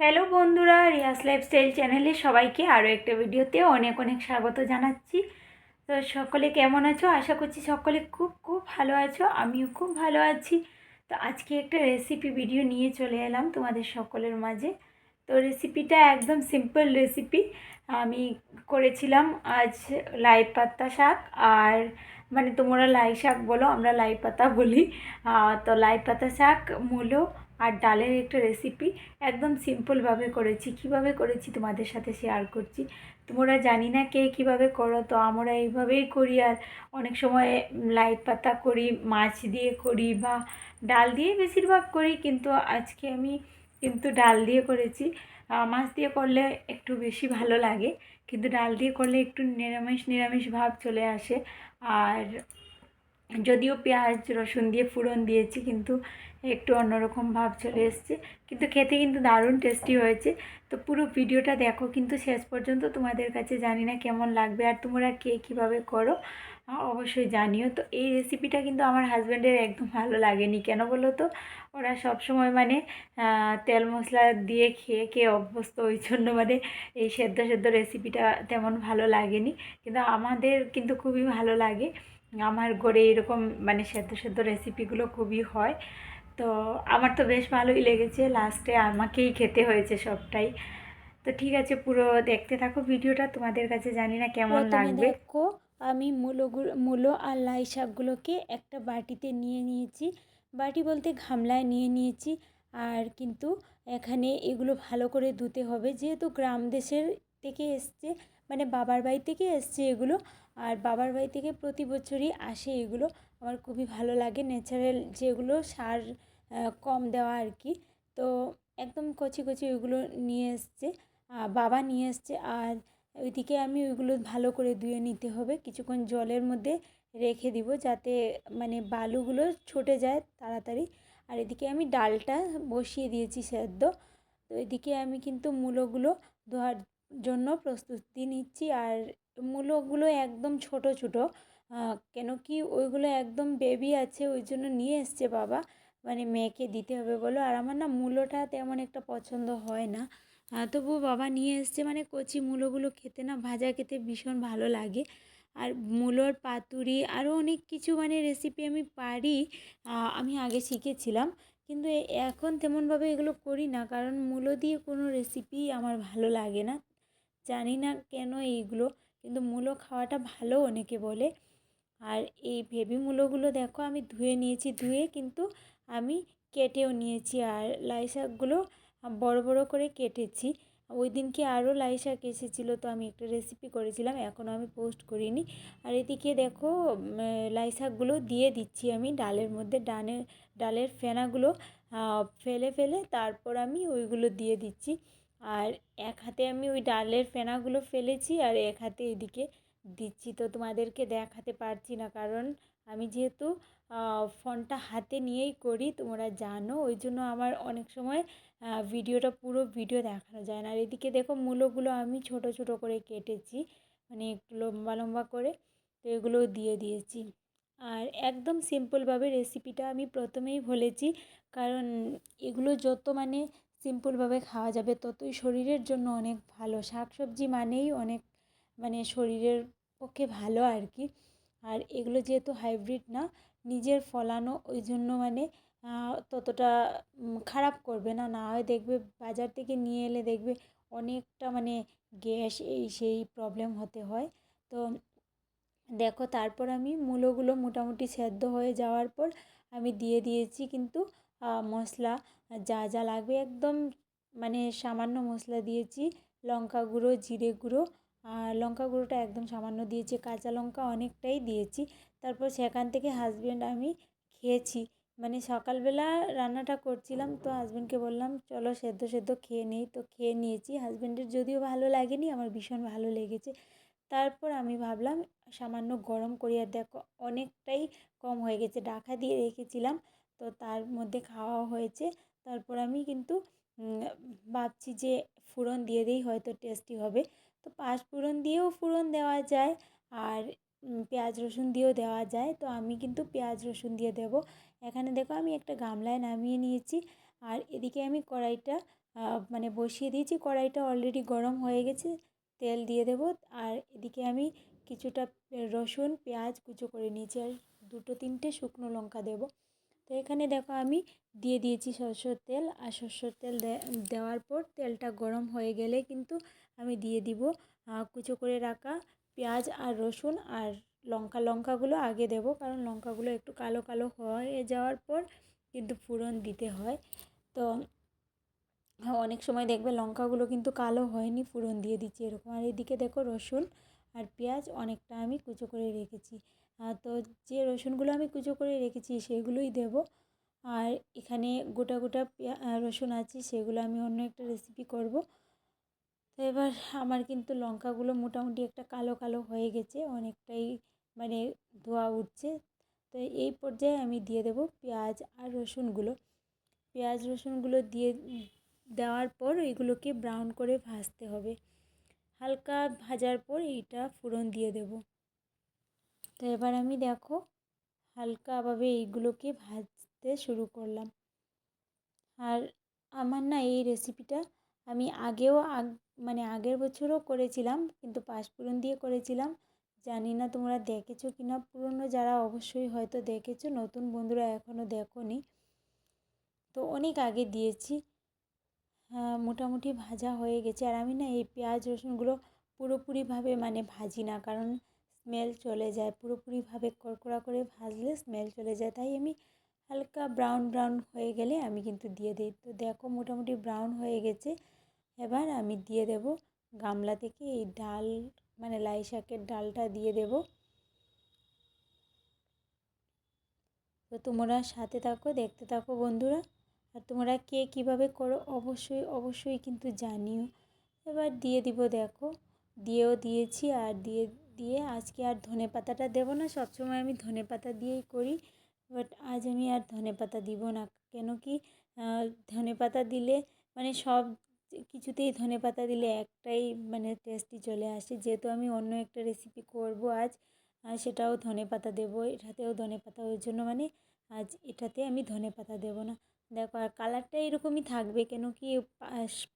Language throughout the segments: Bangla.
হ্যালো বন্ধুরা রিয়াস লাইফস্টাইল চ্যানেলে সবাইকে আরও একটা ভিডিওতে অনেক অনেক স্বাগত জানাচ্ছি। তো সকলে কেমন আছো? আশা করছি সকলে খুব খুব ভালো আছো, আমিও খুব ভালো আছি। তো আজকে একটা রেসিপি ভিডিও নিয়ে চলে এলাম তোমাদের সকলের মাঝে। তো রেসিপিটা একদম সিম্পল রেসিপি আমি করেছিলাম আজ লাই পাতা শাক আর মানে তোমরা লাই শাক বলো, আমরা লাই পাতা বলি। তো লাই পাতা শাক, মূলো আর ডালের একটা রেসিপি একদম সিম্পলভাবে করেছি। কীভাবে করেছি তোমাদের সাথে শেয়ার করছি। তোমরা জানি না কে কীভাবে করো, তো আমরা এইভাবেই করি। আর অনেক সময় লাই পাতা করি, মাছ দিয়ে করি বা ডাল দিয়ে বেশিরভাগ করি, কিন্তু আজকে আমি কিন্তু ডাল দিয়ে করেছি। মাছ দিয়ে করলে একটু বেশি ভালো লাগে, কিন্তু ডাল দিয়ে করলে একটু নিরামিষ নিরামিষ ভাব চলে আসে। আর যদিও পেঁয়াজ, রসুন দিয়ে ফোড়ন দিয়েছি, কিন্তু একটু অন্যরকম ভাব চলে এসছে। কিন্তু খেতে কিন্তু দারুণ টেস্টি হয়েছে। তো পুরো ভিডিওটা দেখো, কিন্তু শেষ পর্যন্ত তোমাদের কাছে জানি না কেমন লাগবে আর তোমরা কে কীভাবে করো অবশ্যই জানিও। তো এই রেসিপিটা কিন্তু আমার হাজব্যান্ডের একদম ভালো লাগেনি। কেন বলো তো? ওরা সব সময় মানে তেল মশলা দিয়ে খেয়ে খেয়ে অভ্যস্ত। ওই জন্য মানে এই সেদ্ধ সেদ্ধ রেসিপিটা তেমন ভালো লাগেনি। কিন্তু আমাদের কিন্তু খুবই ভালো লাগে। আমার ঘরে এরকম মানে সেদ্ধ সেদ্ধ রেসিপিগুলো খুবই হয়। তো আমার তো বেশ ভালোই লেগেছে। লাস্টে আমাকেই খেতে হয়েছে সবটাই। তো ঠিক আছে পুরো দেখতে থাকো ভিডিওটা। তোমাদের কাছে জানি না কেমন লাগবে। দেখো আমি মূলোগুলো মূলো আর লাই শাকগুলোকে একটা বাটিতে নিয়ে নিয়েছি। বাটি বলতে ঘামলায় নিয়ে নিয়েছি। আর কিন্তু এখানে এগুলো ভালো করে ধুতে হবে। যেহেতু গ্রাম দেশের থেকে এসছে মানে বাবার বাড়ি থেকে এসছে এগুলো আর বাবার বাড়ি থেকে প্রতি বছরই আসে এগুলো। আমার খুবই ভালো লাগে ন্যাচারাল যেগুলো সার কম দেওয়া আর কি। তো একদম কচি কচি ওইগুলো নিয়ে এসছে বাবা নিয়ে এসছে। আর ওইদিকে আমি ওইগুলো ভালো করে ধুয়ে নিতে হবে। কিছুক্ষণ জলের মধ্যে রেখে দিব যাতে মানে বালুগুলো ছুটে যায় তাড়াতাড়ি। আর এদিকে আমি ডালটা বসিয়ে দিয়েছি সেদ্ধ। তো এদিকে আমি কিন্তু মূলোগুলো ধোয়ার জন্য প্রস্তুতি নিচ্ছি। আর মূলোগুলো একদম ছোট ছোট। কেন কি ওইগুলো একদম বেবি আছে, ওই জন্য নিয়ে এসছে বাবা। মানে মেয়েকে দিতে হবে বলো। আর আমার না মূলোটা তেমন একটা পছন্দ হয় না। তবুও বাবা নিয়ে এসছে। মানে কচি মূলোগুলো খেতে না, ভাজা খেতে ভীষণ ভালো লাগে। আর মূলোর পাতুরি আরও অনেক কিছু মানে রেসিপি আমি পারি আমি আগে শিখেছিলাম। কিন্তু এখন তেমনভাবে এগুলো করি না। কারণ মূলো দিয়ে কোনো রেসিপি আমার ভালো লাগে না। জানি না কেন এইগুলো। কিন্তু মূলো খাওয়াটা ভালো অনেকে বলে। আর এই বেবি মূলোগুলো দেখো আমি ধুয়ে নিয়েছি, ধুয়ে কিন্তু আমি কেটেও নিয়েছি। আর লাই শাকগুলো বড় বড় করে কেটেছি। ওই দিনকে আরও লাই শাক এসেছিল তো আমি একটা রেসিপি করেছিলাম, এখনও আমি পোস্ট করিনি। আর এদিকে দেখো লাই শাকগুলো দিয়ে দিচ্ছি আমি ডালের মধ্যে। ডানে, ডালের ফেনাগুলো ফেলে ফেলে তারপর আমি ওইগুলো দিয়ে দিচ্ছি। আর এক হাতে আমি ওই ডালের ফেনাগুলো ফেলেছি আর এক হাতে এদিকে দিচ্ছি। তো তোমাদেরকে দেখাতে পারছি না, কারণ আমি যেহেতু ফোনটা হাতে নিয়েই করি, তোমরা জানো, ওই জন্য আমার অনেক সময় ভিডিওটা পুরো ভিডিও দেখানো যায় না। আর এদিকে দেখো মূলোগুলো আমি ছোট ছোট করে কেটেছি মানে একটু লম্বা লম্বা করে, তো এগুলোও দিয়ে দিয়েছি। আর একদম সিম্পলভাবে রেসিপিটা আমি প্রথমেই বলেছি, কারণ এগুলো যত মানে সিম্পলভাবে খাওয়া যাবে ততই শরীরের জন্য অনেক ভালো। শাক সবজি মানেই অনেক মানে শরীরের পক্ষে ভালো আর কি আর এগুলো যেহেতু হাইব্রিড না, নিজের ফলানো ওই জন্য মানে ততটা খারাপ করবে না। না হয় দেখবে বাজার থেকে নিয়ে এলে দেখবে অনেকটা মানে গ্যাস এই সেই প্রবলেম হতে হয়। তো দেখো, তারপর আমি মূলোগুলো মোটামুটি সেদ্ধ হয়ে যাওয়ার পর আমি দিয়ে দিয়েছি কিন্তু মশলা যা যা লাগবে একদম মানে সামান্য মশলা দিয়েছি। লঙ্কা গুঁড়ো, জিরে গুঁড়ো আর লঙ্কা গুঁড়োটা একদম সামান্য দিয়েছি, কাঁচা লঙ্কা অনেকটাই দিয়েছি। তারপর সেখান থেকে হাজব্যান্ড আমি খেয়েছি। মানে সকালবেলা রান্নাটা করছিলাম তো হাজব্যান্ডকে বললাম, চলো সেদ্ধ সেদ্ধ খেয়ে নেই। তো খেয়ে নিয়েছি। হাজব্যান্ডের যদিও ভালো লাগেনি, আমার ভীষণ ভালো লেগেছে। তারপর আমি ভাবলাম, সামান্য গরম করি। আর দেখো, অনেকটাই কম হয়ে গেছে। ডাকা দিয়ে রেখেছিলাম। তো তার মধ্যে খাওয়া হয়েছে। তারপর আমি কিন্তু ভাবছি যে ফোড়ন দিয়ে দিই হয়তো টেস্টি হবে। তো পাঁচ ফোড়ন দিয়েও ফোড়ন দেওয়া যায় আর পেঁয়াজ রসুন দিয়েও দেওয়া যায়। তো আমি কিন্তু পেঁয়াজ রসুন দিয়ে দেব। এখানে দেখো আমি একটা গামলায় নামিয়ে নিয়েছি। আর এদিকে আমি কড়াইটা মানে বসিয়ে দিয়েছি। কড়াইটা অলরেডি গরম হয়ে গেছে, তেল দিয়ে দেবো। আর এদিকে আমি কিছুটা রসুন, পেঁয়াজ কুচো করে নিয়েছি। আর দুটো তিনটে শুকনো লঙ্কা দেবো। তো এখানে দেখো আমি দিয়ে দিয়েছি সরষের তেল আর সরষের তেল দেওয়ার পর তেলটা গরম হয়ে গেলে কিন্তু আমি দিয়ে দিব কুচো করে রাখা পেঁয়াজ আর রসুন আর লঙ্কা। লঙ্কাগুলো আগে দেব কারণ লঙ্কাগুলো একটু কালো কালো হয়ে যাওয়ার পর কিন্তু ফোড়ন দিতে হয়। তো অনেক সময় দেখবে লঙ্কাগুলো কিন্তু কালো হয়নি, ফোড়ন দিয়ে দিচ্ছি এরকম। আর এদিকে দেখো রসুন আর পেঁয়াজ অনেকটা আমি কুচো করে রেখেছি। তো যে রসুনগুলো আমি কুচো করে রেখেছি সেগুলোই দেব। আর এখানে গোটা গোটা রসুন আছে সেগুলো আমি অন্য একটা রেসিপি করব। তো এবার আমার কিন্তু লঙ্কাগুলো মোটামুটি একটা কালো কালো হয়ে গেছে, অনেকটাই মানে ধোয়া উঠছে। তো এই পর্যায়ে আমি দিয়ে দেব পেঁয়াজ আর রসুনগুলো। পেঁয়াজ, রসুনগুলো দিয়ে দেওয়ার পর এগুলোকে ব্রাউন করে ভাজতে হবে। হালকা ভাজার পর এইটা ফোড়ন দিয়ে দেব। তো এবার আমি দেখো হালকাভাবে এইগুলোকে ভাজতে শুরু করলাম। আর আমার না এই রেসিপিটা আমি আগেও আগ মানে আগের বছরও করেছিলাম, কিন্তু পাঁচফোড়ন দিয়ে করেছিলাম। জানি না তোমরা দেখেছ কি না পুরনো যারা অবশ্যই হয়তো দেখেছ, নতুন বন্ধুরা এখনও দেখোনি। তো অনেক আগে দিয়েছি। হ্যাঁ মোটামুটি ভাজা হয়ে গেছে। আর আমি না এই পেঁয়াজ রসুনগুলো পুরোপুরিভাবে মানে ভাজি না, কারণ স্মেল চলে যায়, পুরোপুরিভাবে কড়কড়া করে ভাজলে স্মেল চলে যায়। তাই আমি হালকা ব্রাউন ব্রাউন হয়ে গেলে আমি কিন্তু দিয়ে দিই। তো দেখো মোটামুটি ব্রাউন হয়ে গেছে। এবার আমি দিয়ে দেব গামলা থেকে এই ডাল মানে লাই শাকের ডালটা দিয়ে দেব। তো তোমরা সাথে থাকো, দেখতে থাকো বন্ধুরা। আর তোমরা কে কীভাবে করো অবশ্যই অবশ্যই কিন্তু জানিও। এবার দিয়ে দিব, দেখো, দিয়েও দিয়েছি আর দিয়ে দিয়ে আজকে আর ধনে পাতাটা দেবো না। সবসময় আমি ধনে পাতা দিয়েই করি বাট আজ আমি আর ধনে পাতা দিব না। কেন কি ধনে পাতা দিলে মানে সব কিছুতেই ধনে পাতা দিলে একটাই মানে টেস্টি চলে আসে। যেহেতু আমি অন্য একটা রেসিপি করব আজ সেটাও ধনে পাতা দেবো। এটাতেও ধনে পাতা, ওই জন্য মানে আজ এটাতে আমি ধনে পাতা দেবো না। দেখো, আর কালারটা এরকমই থাকবে। কেন কি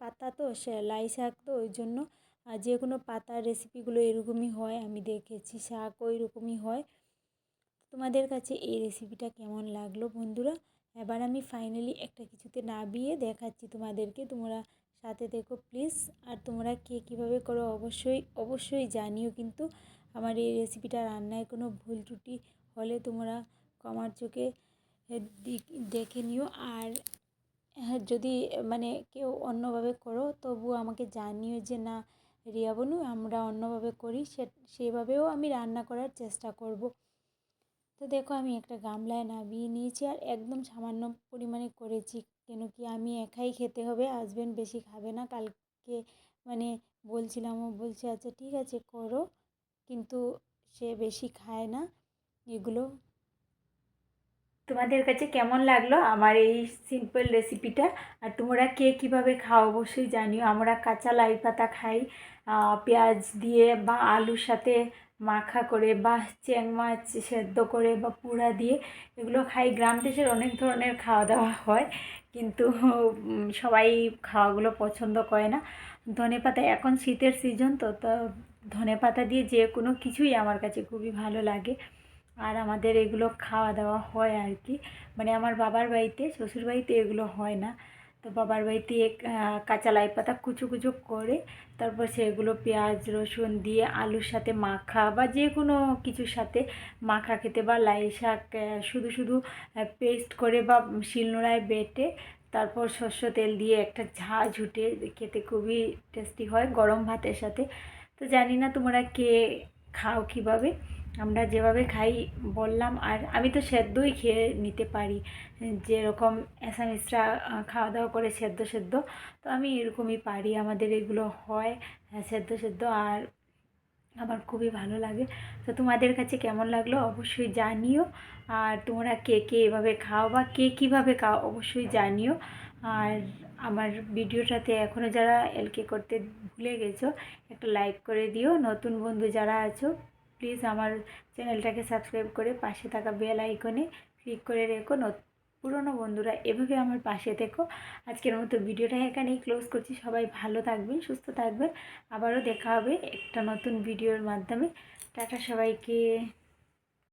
পাতা তো লাই শাক তো, ওই জন্য আর যে কোনো পাতার রেসিপিগুলো এরকমই হয়, আমি দেখেছি শাকও এরকমই হয়। তোমাদের কাছে এই রেসিপিটা কেমন লাগল বন্ধুরা? এবার আমি ফাইনালি একটা কিছুতে নাবিয়ে দেখাচ্ছি তোমাদেরকে। তোমরা সাথে দেখো প্লিজ আর তোমরা কে কীভাবে করো অবশ্যই অবশ্যই জানিও কিন্তু। আমার এই রেসিপিটা রান্নায় কোনো ভুল ত্রুটি হলে তোমরা কমার চোখে দেখে নিও। আর হ্যাঁ যদি মানে কেউ অন্যভাবে করো, তবুও আমাকে জানিও যে না রিয়া বনু, আমরা অন্যভাবে করি, সে, সেভাবেও আমি রান্না করার চেষ্টা করব। তো দেখো, আমি একটা গামলায় নামিয়ে নিয়েছি আর একদম সামান্য পরিমাণে করেছি, কেন কি আমি একাই খেতে হবে হাজব্যান্ড বেশি খাবে না। কালকে মানে বলছিলাম, ও বলছে আচ্ছা ঠিক আছে, করো। কিন্তু সে বেশি খায় না। এগুলো তোমাদের কাছে কেমন লাগল আমার এই সিম্পল রেসিপিটা আর তোমরা কে কীভাবে খাও অবশ্যই জানিও। আমরা কাঁচা লাই পাতা খাই পেঁয়াজ দিয়ে বা আলুর সাথে মাখা করে বা চ্যাং মাছ সেদ্ধ করে বা পুরা দিয়ে এগুলো খাই। গ্রাম দেশের অনেক ধরনের খাওয়া দাওয়া হয়, কিন্তু সবাই খাওয়াগুলো পছন্দ করে না। ধনে পাতা, এখন শীতের সিজন তো তো ধনে পাতা দিয়ে যে কোনো কিছুই আমার কাছে খুবই ভালো লাগে। আর আমাদের এগুলো খাওয়া দাওয়া হয় আর কি। মানে আমার বাবার বাড়িতে, শ্বশুর বাড়িতে এগুলো হয় না। তো বাবার বাড়িতে কাঁচা লাই পাতা কুচো কুচো করে, তারপর সেগুলো পেঁয়াজ, রসুন দিয়ে আলুর সাথে মাখা বা যে কোনো কিছুর সাথে মাখা খেতে বা লাই শাক শুধু শুধু পেস্ট করে বা শিলনোড়ায় বেটে, তারপর সর্ষে তেল দিয়ে একটা ঝাঁ ঝুটে খেতে খুবই টেস্টি হয় গরম ভাতের সাথে। তো জানি না তোমরা কে খাও কীভাবে। আমরা যেভাবে খাই বললাম আর আমি তো সেদ্ধই খেয়ে নিতে পারি। যেরকম অ্যাসামিসরা খাওয়া দাওয়া করে সেদ্ধ সেদ্ধ তো আমি এরকমই পারি। আমাদের এগুলো হয় হ্যাঁ, সেদ্ধ সেদ্ধ আর আমার খুবই ভালো লাগে। তো তোমাদের কাছে কেমন লাগল অবশ্যই জানিও। আর তোমরা কে কে এভাবে খাও বা কে কীভাবে খাও অবশ্যই জানিও। আর আমার ভিডিওটাতে এখনও যারা এলকে করতে ভুলে গেছো একটা লাইক করে দিও। নতুন বন্ধু যারা আছো প্লিজ আমার চ্যানেলটাকে সাবস্ক্রাইব করে পাশে থাকা বেল আইকনে ক্লিক করে রেখো। পুরনো বন্ধুরা, এভাবে আমার পাশে থেকো। আজকের মতো ভিডিওটা এখানেই ক্লোজ করছি। সবাই ভালো থাকবেন, সুস্থ থাকবেন। আবারও দেখা হবে একটা নতুন ভিডিওর মাধ্যমে। টাটা সবাইকে।